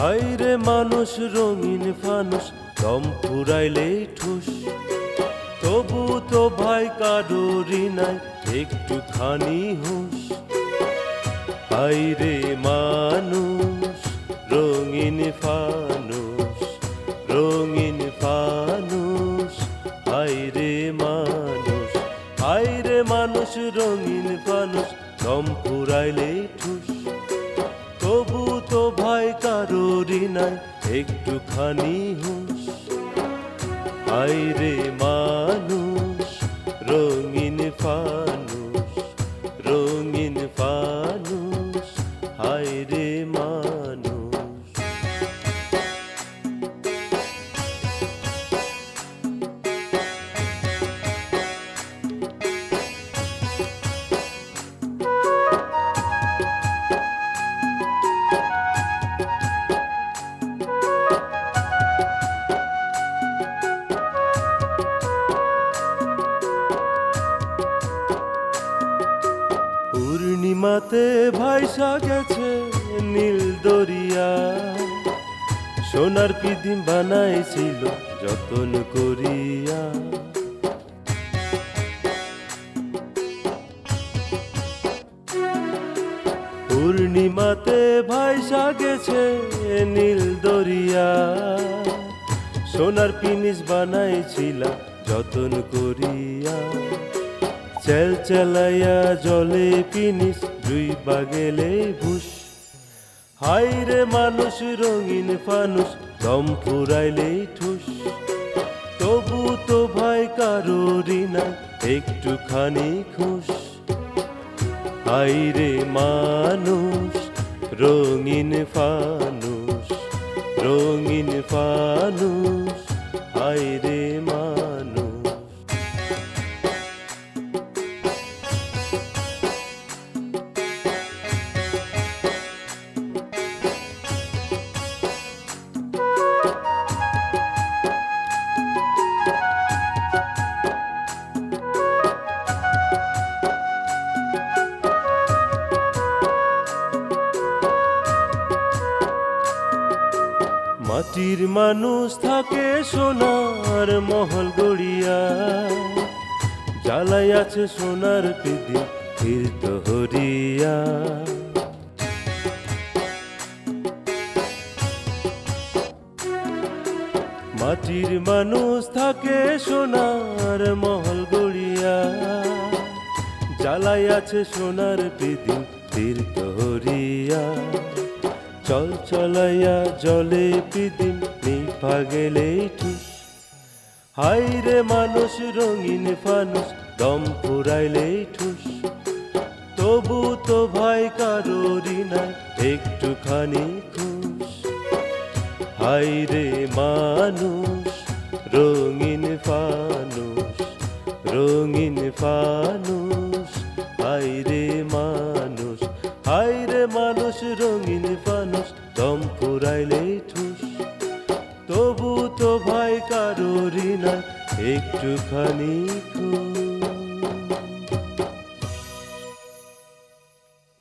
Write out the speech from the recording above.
হাইরে মানুষ, রঙিন ফানুষ, দম ফুরাইলেই ঠুস। তবু তো ভাই কারোরই নাই, একটুখানি হুঁশ। হাইরে মানুষ, রঙিন ফানুষ রঙিন ফানুষ হাইরে মানুষ হাইরে মানুষ, রঙিন নাই। একটুখানি হুঁশ। আইরে মানুষ রঙিন ফানুষ রঙিন ফানুষ। আইরে মানুষ পূর্ণিমাতে ভাইসা গেছে নীল দরিয়া। সোনার পিদিম বানাইছিল যতন করিয়া। পূর্ণিমাতে ভাইসা গেছে নীল দরিয়া। সোনার পিনিস বানাইছিল যতন করিয়া। চেল চেলাইয়া জলে পিনিস দুই বাগেলে ভুস হাইরে মানুষ রঙিন ফানুষ দম ফুরাইলেই ঠুস তবু তো ভাই কারোরই না একটুখানি খুশ হাইরে মানুষ রঙিন ফানুষ রঙিন ফানুষ হাইরে মাটির মানুষ থাকে সোনার মহল গড়িয়া। জ্বালাই আছে সোনার পিদি তীর্থ হরিয়া মাটির মানুষ থাকে সোনার মহল গড়িয়া। জ্বালাই আছে সোনার পিদি তীর্থ হরিয়া চল চলাইয়া জলে পিদিম নিভা গেলে ঠুস হাইরে মানুষ, রঙিন ফানুষ, দম ফুরাইলে ঠুস। তবু তো ভাই কারোরই নাই, একটুখানি খুশ। হাইরে মানুষ, রঙিন ফানুষ রঙিন ফানুষ। কারোরই না একটুখানি খুশ